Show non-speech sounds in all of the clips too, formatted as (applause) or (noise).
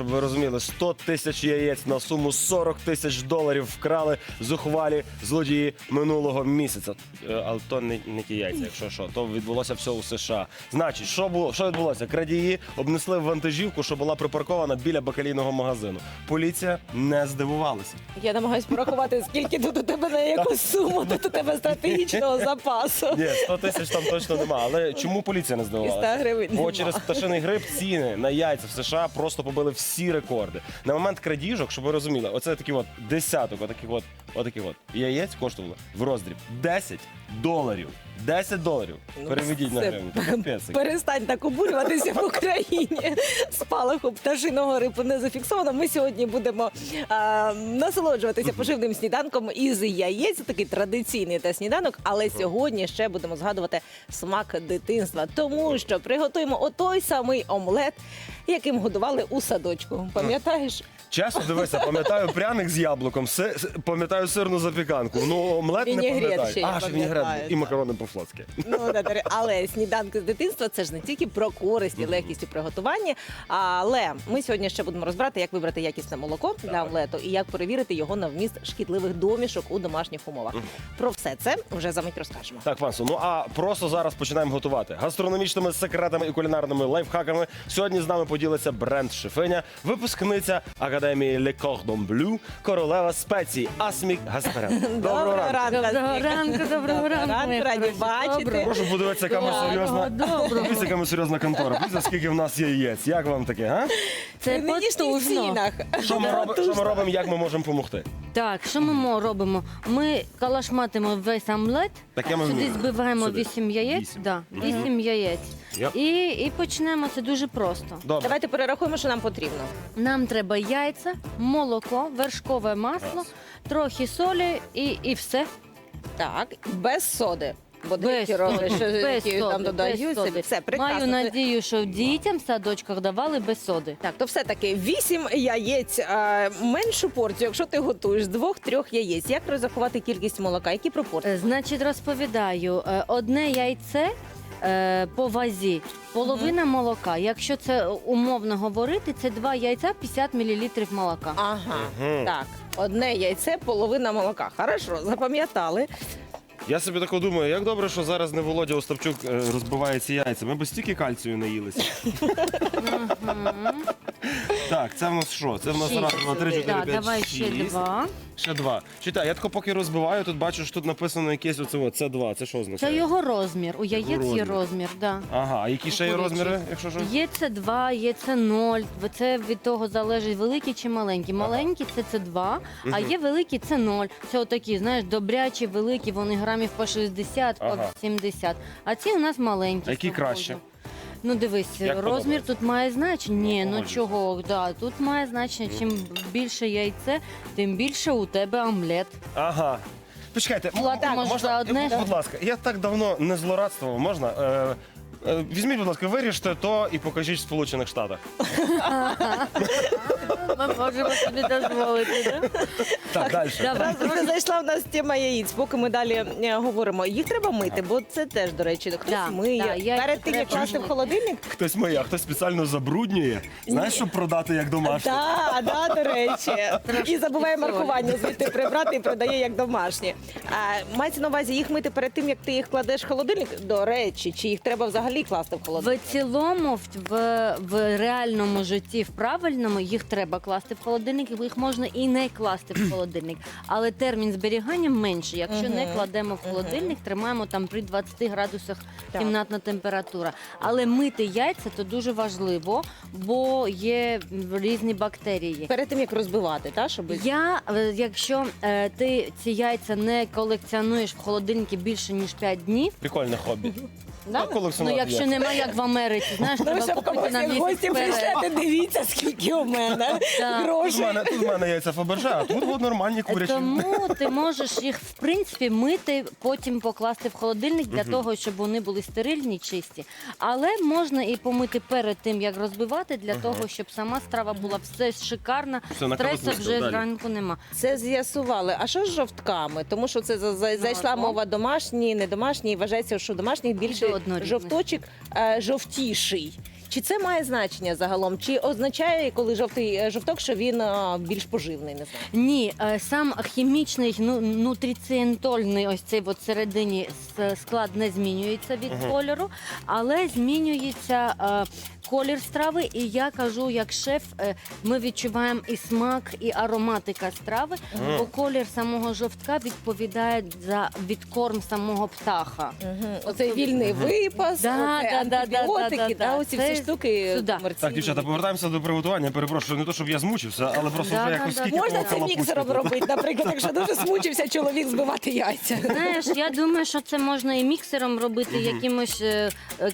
щоб ви розуміли, 100 тисяч яєць на суму 40 тисяч доларів вкрали зухвалі злодії минулого місяця. Е, Але то не, не ті яйця, якщо що, то відбулося все у США. Значить, що було, що відбулося? Крадії обнесли вантажівку, що була припаркована біля бакалійного магазину. Поліція не здивувалася. Я намагаюсь порахувати, скільки тут у тебе на яку суму, тут у тебе стратегічного запасу. Ні, 100 тисяч там точно нема. Але чому поліція не І 100 здивувалася? гривень. Бо нема. через пташиний грип ціни на яйця в США просто побили всі рекорди. На момент крадіжок, щоб ви розуміли, оце такі от десяток, отаких от, отаких от яєць коштувало в роздріб 10 доларів. 10 доларів. Ну, Переведіть на це гривню. Це (laughs) капець. Перестань так обурюватися в Україні. (laughs) Спалаху пташиного рипу не зафіксовано. Ми сьогодні будемо а, насолоджуватися поживним сніданком із яєць. Такий традиційний та сніданок. Але сьогодні ще будемо згадувати смак дитинства, тому що приготуємо отой самий омлет, яким годували у садочку. Пам'ятаєш? Чесно, дивися, пам'ятаю пряник з яблуком, си- с- пам'ятаю сирну запіканку. Ну, омлет не Вінігрет пам'ятаю. ще я А, ще вінігрет пам'ятаю, і так. макарони по-флотськи. Ну, да, але сніданки з дитинства це ж не тільки про користь і легкість у приготуванні. Але ми сьогодні ще будемо розбирати, як вибрати якісне молоко для омлету і як перевірити його на вміст шкідливих домішок у домашніх умовах. Про все це вже за мить розкажемо. Так, пансу, ну а просто зараз починаємо готувати. Гастрономічними секретами і кулінарними лайфхаками сьогодні з нами поділиться бренд шефиня, випускниця Академії Le Cordon Bleu, королева спецій Асмік Гасперен. (laughs) Доброго ранку. Доброго ранку, доброго ранку, раді бачити. Прошу подивитися, яка ми серйозна. доброго. Дивіться, яка ми серйозна контора. Дивіться, скільки в нас яєць. Як вам таке, га? Це потужно. Що ми, робимо, що ми робимо, як ми можемо допомогти? Так, що ми мо- робимо? Ми калашматимо весь омлет, Так я сюди збиваємо Сюди. 8 яєць. Вісім. Да, 8 яєць. Yep. І, і почнемо це дуже просто. Добре. Давайте перерахуємо, що нам потрібно. Нам треба яйця, молоко, вершкове масло, трохи солі і, і все. Так, без соди. Бо Без деякі роблять, що без які там соди, додають без собі. соди. Все, прекрасно. Маю надію, що дітям в садочках давали без соди. Так, то все таки вісім яєць, а, меншу порцію, якщо ти готуєш з двох-трьох яєць. Як розрахувати кількість молока? Які пропорції? Е, Значить, розповідаю, Е, одне яйце е, по вазі, половина молока. Якщо це умовно говорити, це два яйця 50 мл молока. Ага, Мгм. так. Одне яйце, половина молока. Хорошо, запам'ятали. Я собі тако думаю, як добре, що зараз не Володя Остапчук е, розбиває ці яйця. Ми б стільки кальцію наїлися. Так, це в нас що? Це в нас Шість. раз, два, три, чотири, Так, п'ять, давай ще шість. два. Ще два. Читай, я тако поки розбиваю, тут бачу, що тут написано якесь оце от, це два. Це що Це його розмір. У яєць є розмір. розмір, да. Ага, а які ще є Курячий. розміри, якщо що? Є це 2, є це 0. Це від того залежить великий чи маленький. Маленький це це 2, а є великий це 0. Це отакі, знаєш, добрячі, великі, вони грамів по 60, по Ага. 70. А ці у нас маленькі. А які свободно. краще? Ну дивись, Як розмір подобається? тут має значення. Ні, ну Погоджуюсь. чого? Да, тут має значення. Чим більше яйце, тим більше у тебе омлет. Ага. Почекайте, м- Влад, м- може, можна, одне? будь ласка, я так давно не злорадствував, можна? Е, е, візьміть, будь ласка, виріжте то і покажіть в Сполучених Штатах. Ми можемо собі дозволити. Да? Так, далі. Давай. Зайшла в нас тема яєць, поки ми далі е, говоримо. Їх треба мити, бо це теж, до речі, хтось Да, миє. яйця Перед тим, як треба класти в мити. холодильник, Хтось моє, а хтось спеціально забруднює. Знаєш, щоб продати як домашнє? Так, да, до речі. І забуває маркування звідти прибрати і продає як домашні. А, мається на увазі їх мити перед тим, як ти їх кладеш в холодильник. До речі, чи їх треба взагалі класти в холодильник? В цілому, в, в, в реальному житті, в правильному, їх треба класти в холодильник, їх можна і не класти в холодильник. Але термін зберігання менше. Якщо не кладемо в холодильник, тримаємо там при 20 градусах Так. кімнатна температура. Але мити яйця то дуже важливо, бо є різні бактерії. Перед тим як розбивати, та щоб Я, е, якщо е, ти ці яйця не колекціонуєш в холодильнику більше ніж 5 днів, Прикольне хобі. (laughs) Да? Ну колекціонувати якщо яйця. немає як в Америці, знаєш, Ну, треба щоб купити на місяць гості вперед. прийшли, дивіться, скільки у мене (laughs) Так. Тут в грошей. мене, тут в мене яйця Фаберже, а тут от нормальні курячі. Тому ти можеш їх в принципі мити, потім покласти в холодильник для того, щоб вони були стерильні, чисті. Але можна і помити перед тим, як розбивати, для того, щоб сама страва була все шикарна. Все, на Стресу вже далі. зранку нема. Це з'ясували. А що з жовтками? Тому що це за- за- зайшла Молоко. мова домашні, не домашні. і Вважається, що домашніх більше До однорідних. жовточок е, жовтіший. Чи це має значення загалом? Чи означає, коли жовтий е, жовток, що він е, більш поживний? Не знаю. Ні, е, сам хімічний ну, нутрицієнтольний ось цей от середині с- склад не змінюється від Мгм. кольору, але змінюється е, колір страви. І я кажу, як шеф, е, ми відчуваємо і смак, і ароматика страви, Мгм. бо колір самого жовтка відповідає за відкорм самого птаха. Оцей вільний випас, Да, оце да, да, антибіотики, да, да, да, да. оці Це всі штуки сюди. комерційні. Так, дівчата, повертаємося до приготування. Перепрошую, не то, щоб я змучився, але просто Да, вже да, якось да. скільки Можна це міксером тут. робити, наприклад, якщо дуже змучився чоловік збивати яйця. Знаєш, я думаю, що це можна і міксером робити, якимось е, е,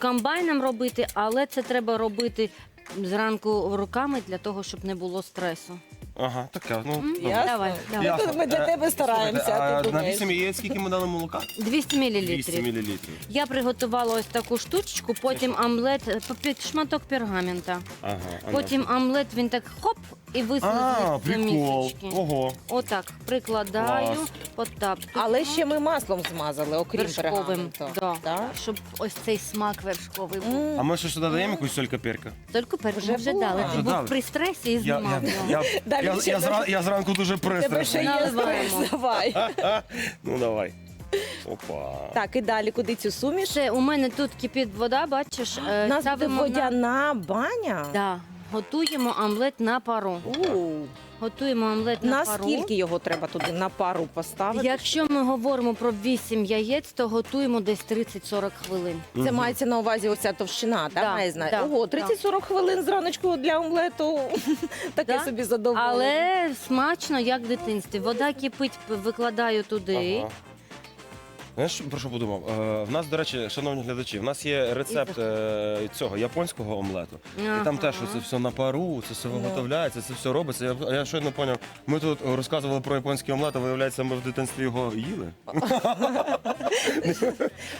комбайном робити, але це треба робити зранку руками для того, щоб не було стресу. Ага, таке. Ну, добре. Ясно. Давай, Ну, давай. Ясно. Ми для Е, тебе стараємося, слухайте, а а ти на думаєш. 8 яєць скільки ми дали молока? 200 мл. 200 мл. Я приготувала ось таку штучку, потім омлет, е, папі- шматок пергамента. Ага. а Потім омлет він так хоп і А, прикол. місочки. Ого. Отак прикладаю, Клас. отак. Але ще ми маслом змазали, окрім вершковим. пергаменту. Да. Да? Щоб ось цей смак вершковий був. М. А ми що сюди даємо якусь соль каперка? Тільки перше Вже вже була. дали. Вже Ти був дали. при стресі і Я, я, його. я, Да, я, я, зра- я зранку дуже Тебе ще пристрасний. є Наливаємо. давай. (laughs) Ну давай. Опа. Так, і далі куди цю суміш? Ще у мене тут кипить вода, бачиш, е, У нас буде ставимо на... водяна баня. Да. Готуємо омлет на пару. У, Готуємо омлет на пару. Наскільки його треба туди на пару поставити? Якщо ми говоримо про 8 яєць, то готуємо десь 30-40 хвилин. Це Мгм. мається на увазі оця товщина, так? Да, має знати. да, Ого, 30-40 хвилин зраночку для омлету. (laughs) Таке Да. собі задоволення. Але смачно, як в дитинстві. Вода кипить, викладаю туди. Ага. Знаєш, про що подумав? Е, в нас, до речі, шановні глядачі, в нас є рецепт е, цього японського омлету. І там теж це все на пару, це все Ну. виготовляється, це все робиться. Я, я щойно поняв, ми тут розказували про японський омлет, а виявляється, ми в дитинстві його їли.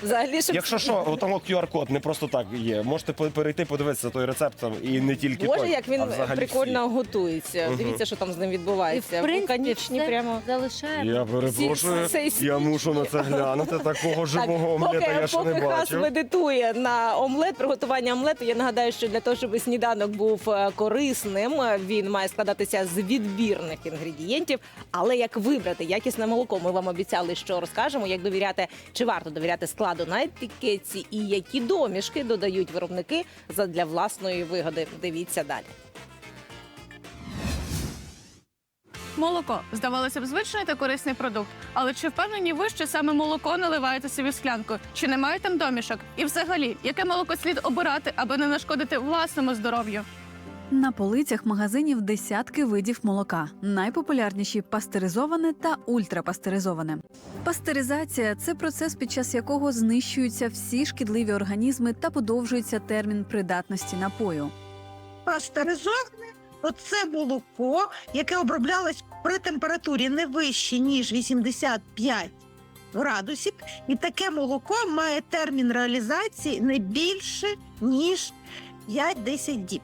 Взагалі, щоб Якщо що, там QR-код не просто так є. Можете по- перейти, подивитися той рецепт там, і не тільки Боже, той, як він а взагалі прикольно готується. Мгм. Дивіться, що там з ним І відбувається. в принципі Вулканічні все прямо. залишаємо. Я перепрошую, я мушу на це глянути. Такого живого омлета поки, я ще поки не хас бачив. медитує на омлет, приготування омлету. Я нагадаю, що для того, щоб сніданок був е, корисним, е, він має складатися з відбірних інгредієнтів. Але як вибрати якісне молоко, ми вам обіцяли, що розкажемо, як довіряти, чи варто довіряти складу на етикетці і які домішки додають виробники задля власної вигоди. Дивіться далі. Молоко здавалося б, звичний та корисний продукт. Але чи впевнені ви, що саме молоко наливаєте собі в склянку? Чи немає там домішок? І взагалі, яке молоко слід обирати, аби не нашкодити власному здоров'ю? На полицях магазинів десятки видів молока. Найпопулярніші пастеризоване та ультрапастеризоване. Пастеризація це процес, під час якого знищуються всі шкідливі організми та подовжується термін придатності напою. пастеризоване це молоко, яке оброблялось при температурі не вище, ніж 85 градусів. І таке молоко має термін реалізації не більше, ніж 5-10 діб.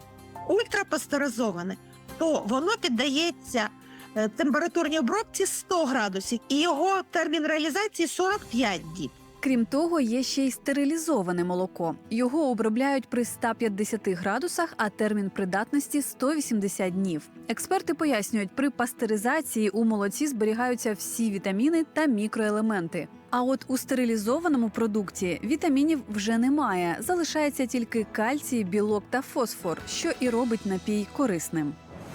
Ультрапастеризоване, то воно піддається е, температурній обробці 100 градусів, і його термін реалізації 45 діб. Крім того, є ще й стерилізоване молоко. Його обробляють при 150 градусах, а термін придатності 180 днів. Експерти пояснюють, при пастеризації у молоці зберігаються всі вітаміни та мікроелементи. А от у стерилізованому продукті вітамінів вже немає. Залишається тільки кальцій, білок та фосфор, що і робить напій корисним.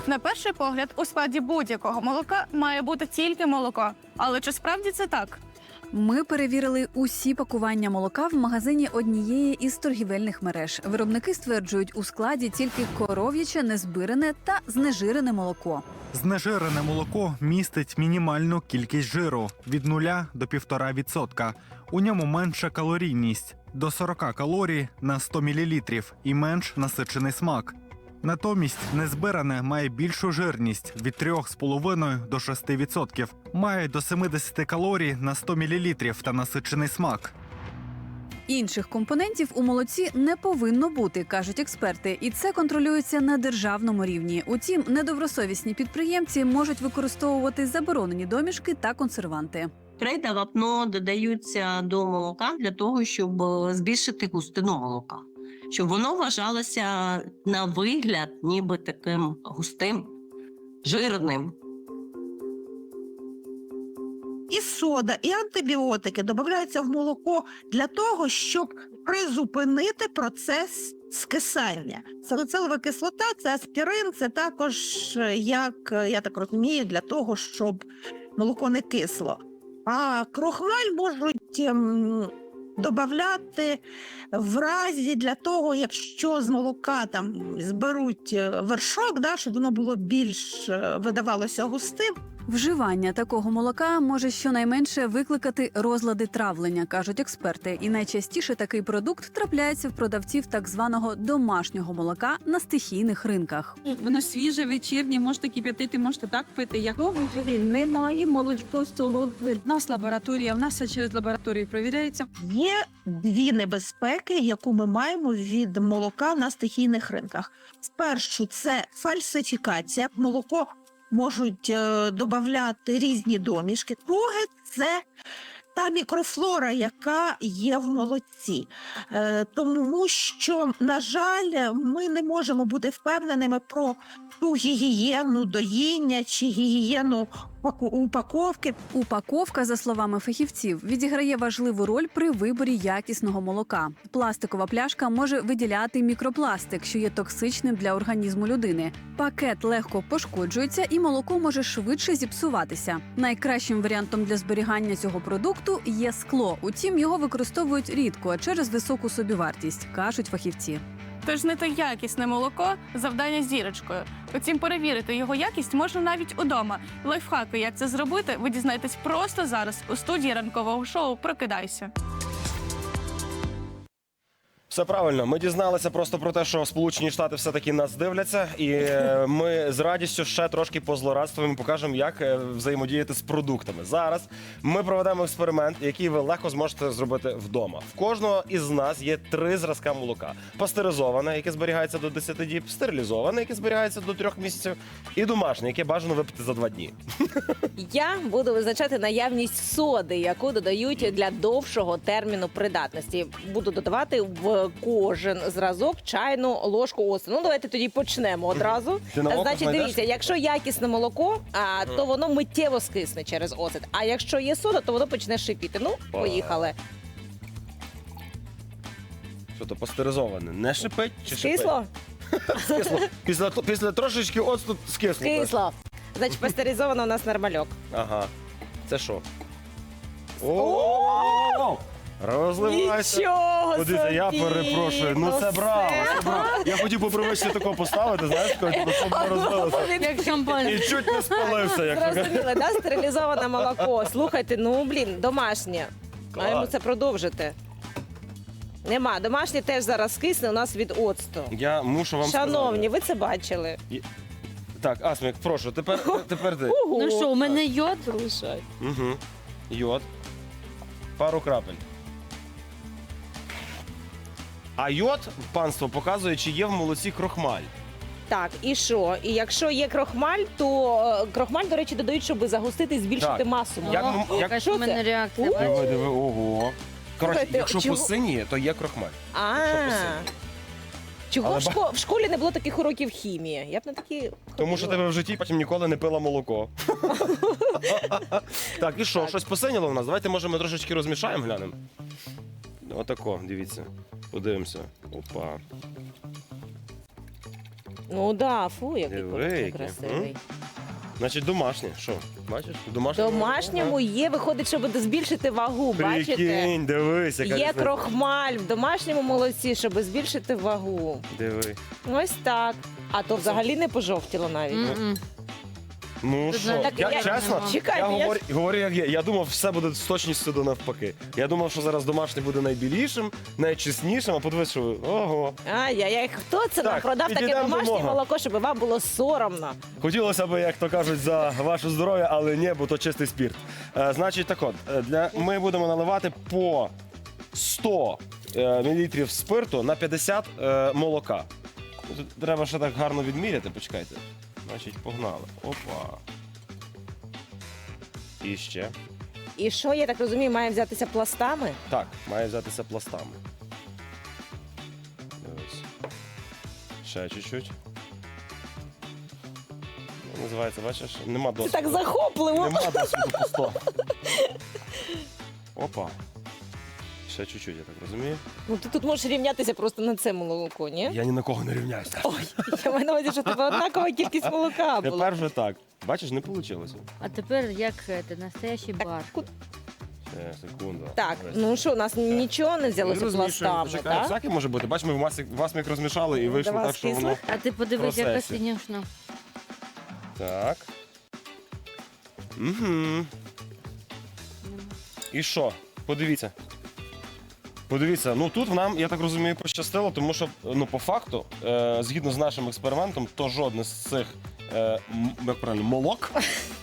На перший погляд, у складі будь-якого молока має бути тільки молоко. Але чи справді це так? Ми перевірили усі пакування молока в магазині однієї із торгівельних мереж. Виробники стверджують, у складі тільки коров'яче, незбирене та знежирене молоко. Знежирене молоко містить мінімальну кількість жиру від 0 до 1,5%. У ньому менша калорійність до 40 калорій на 100 мл і менш насичений смак. Натомість незбиране має більшу жирність від 3,5 до 6%, має до 70 калорій на 100 мл та насичений смак. Інших компонентів у молоці не повинно бути, кажуть експерти, і це контролюється на державному рівні. Утім, недобросовісні підприємці можуть використовувати заборонені домішки та консерванти. Крейда вапно додаються до молока для того, щоб е, збільшити густину молока. Щоб воно вважалося на вигляд, ніби таким густим, жирним. І сода, і антибіотики додаються в молоко для того, щоб призупинити процес скисання. Салицилова кислота це аспірин, це також, е, як е, я так розумію, для того, щоб молоко не кисло. А крохмаль можуть ем, додати в разі для того, якщо з молока там зберуть е, вершок, да, щоб воно було більш е, видавалося густим. Вживання такого молока може щонайменше викликати розлади травлення, кажуть експерти. І найчастіше такий продукт трапляється в продавців так званого домашнього молока на стихійних ринках. Воно свіже, вечірнє, можете кип'ятити, можете так пити. Як немає молочко солодке. У нас лабораторія, в нас все через лабораторію перевіряється. Є дві небезпеки, яку ми маємо від молока на стихійних ринках. Спершу це фальсифікація. Молоко можуть е, додати різні домішки. Друге це та мікрофлора, яка є в молодці, Е, тому що, на жаль, ми не можемо бути впевненими про ту гігієну доїння чи гігієну упаковки. Упаковка, за словами фахівців, відіграє важливу роль при виборі якісного молока. Пластикова пляшка може виділяти мікропластик, що є токсичним для організму людини. Пакет легко пошкоджується, і молоко може швидше зіпсуватися. Найкращим варіантом для зберігання цього продукту є скло. Утім, його використовують рідко через високу собівартість, кажуть фахівці. Тож знайти якісне молоко завдання зірочкою. Утім, перевірити його якість можна навіть удома. Лайфхаки, як це зробити, ви дізнаєтесь просто зараз у студії ранкового шоу Прокидайся. Все правильно. Ми дізналися просто про те, що Сполучені Штати все-таки нас дивляться, і е, ми з радістю ще трошки позлорадствуємо, покажемо, як е, взаємодіяти з продуктами. Зараз ми проведемо експеримент, який ви легко зможете зробити вдома. В кожного із нас є три зразка молока: пастеризоване, яке зберігається до 10 діб, стерилізоване, яке зберігається до 3 місяців, і домашнє, яке бажано випити за 2 дні. Я буду визначати наявність соди, яку додають для довшого терміну придатності. Буду додавати в кожен зразок чайну ложку оцту. Ну давайте тоді почнемо одразу. Ти на око Значить, знайдеш? дивіться, якщо якісне молоко, а, то воно миттєво скисне через оцет. А якщо є сода, то воно почне шипіти. Ну, поїхали. Що то пастеризоване? Не шипить чи шипить? Скисло? (laughs) Скисло. Після, після трошечки оцту скисло. так? Кисло. Значить, пастеризовано у нас нормальок. Ага. Це що? О! Розливайся. Нічого Подивіться, я перепрошую. Ну це браво, це браво. Я хотів по привичці такого поставити, знаєш, коли щоб не розбилося. Як шампань. І чуть не спалився, як то кажуть. Зрозуміли, да? Стерилізоване молоко. Слухайте, ну блін, домашнє. Маємо Клас. це продовжити. Нема, домашнє теж зараз скисне у нас від оцту. Я мушу вам Шановні, сказати. ви це бачили? Так, Асмік, прошу, тепер, тепер ти. Ого. Ну що, у мене йод? Угу. Йод. Пару крапель. А йод, панство, показує, чи є в молоці крохмаль. Так, і що? І якщо є крохмаль, то е, крохмаль, до речі, додають, щоб загустити і збільшити Так. масу. Як О, ми- як- яка ж у мене це? реакція. У. Диви, диви, ого. Коротше, Слухайте, якщо чого- посиніє, то є крохмаль. А. Що? Чого Але в, ба- шко- в школі не було таких уроків хімії? Я б на такі Тому що ходила. тебе в житті потім ніколи не пила молоко. (laughs) так, і що, щось посиніло в нас? Давайте, може, ми трошечки розмішаємо, глянемо. Отако, дивіться. Подивимося. Опа. Ну да, фу, який Диви, красивий. Значить, домашнє. Що? Бачиш? Домашнє. Домашньому є, виходить, щоб збільшити вагу. Бачите? Прикинь, дивись, яка Є різниця. крохмаль в домашньому молоці, щоб збільшити вагу. Диви. Ось так. А то взагалі не пожовтіло навіть. М-м. Ну що, я, я- чесно, Чекайте, я, я говорю, говорю, як є. Я думав, все буде з точністю до навпаки. Я думав, що зараз домашнє буде найбілішим, найчеснішим, а подивись, що ого. Ай-яй-яй, хто це нам Так, продав таке підійдемо до домашнє мого. молоко, щоб вам було соромно? Хотілося б, як то кажуть, за ваше здоров'я, але ні, бо то чистий спірт. Е, значить, так от, е, для, ми будемо наливати по 100 е, мл спирту на 50 е, молока. Тут треба ще так гарно відміряти, почекайте. Значить, погнали. Опа. І ще. І що, я так розумію, має взятися пластами? Так, має взятися пластами. Дивись. Ще чуть-чуть. Називається, бачиш? Нема Це досвіду. так захопливо. Нема досвіду пусто. (laughs) Опа. Ще чуть-чуть, я так розумію. Ну ти тут можеш рівнятися просто на це молоко, ні? Я ні на кого не рівняюся. Ой, я маю на увазі, що тебе однакова кількість молока була. Тепер вже так. Бачиш, не вийшло. А тепер як це, настоящий бар. Ще секунду. Так, Ось. ну що, у нас нічого не взялося пластами, Почекай, так? всяке може бути. Бач, ми в масі, вас мік розмішали і вийшло давай так, що воно. А ти подивись, яка Процесі. синюшна. Так. Угу. І що? Подивіться. Подивіться, ну тут нам, я так розумію, пощастило, тому що ну, по факту, е, згідно з нашим експериментом, то жодне з цих е, м- як правильно, молок,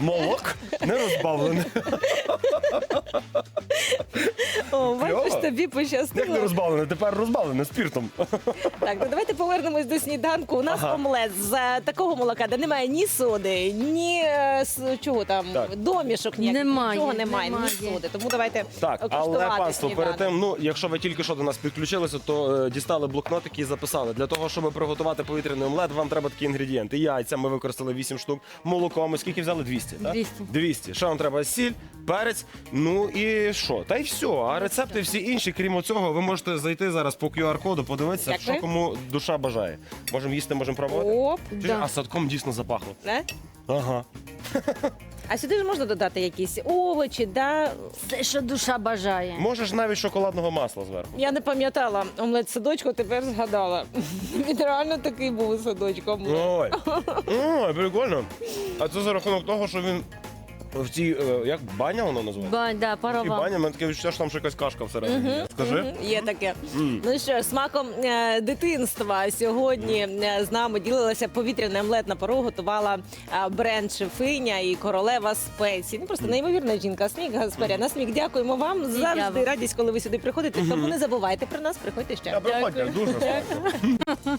молок не розбавлене. О, бачиш, тобі Як не пощастило. розбавлене? Тепер розбавлене спіртом. Так, ну давайте повернемось до сніданку. У нас Ага. омлет з е, такого молока, де немає ні соди, ні е, с- чого там, Так. домішок ніяких, Немає, нічого немає, немає. ні соди. Тому давайте Так, але коштувати панство, перед сніданок. тим, ну якщо ви тільки що до нас підключилися, то е, дістали блокнотики і записали. Для того, щоб приготувати повітряний омлет, вам треба такі інгредієнти. Яйця ми використали 8 штук, молоко. Ми скільки взяли? 200, так? 200. 200. Що вам треба? Сіль, перець. Ну і що? Та й все. А рецепти всі інші, крім цього, ви можете зайти зараз по QR-коду, подивитися, Дякую. що кому душа бажає. Можемо їсти, можемо пробувати. Оп, Чуєш, Да. А садком дійсно запахло. не? Ага. А сюди ж можна додати якісь овочі, да? Все, що душа бажає. Можеш навіть шоколадного масла зверху. Я не пам'ятала омлет з садочку, тепер згадала. (laughs) Він реально такий був садочком. Ой, Ой, прикольно. А це за рахунок того, що він в цій, е, як баня воно називається? Ба, да, І парова. баня, мене таке відчуття, що там ще якась кашка всередині. є. Скажи. Є таке. Ну що, смаком е, дитинства сьогодні е, з нами ділилася повітряний омлет на пару, готувала е, бренд шефиня і королева спецій. Ну просто неймовірна жінка. Смік Гаспаря. На смік дякуємо вам. Завжди вам. радість, коли ви сюди приходите. Тому не забувайте про нас, приходьте ще. Я приходьте, дуже (laughs) смачно.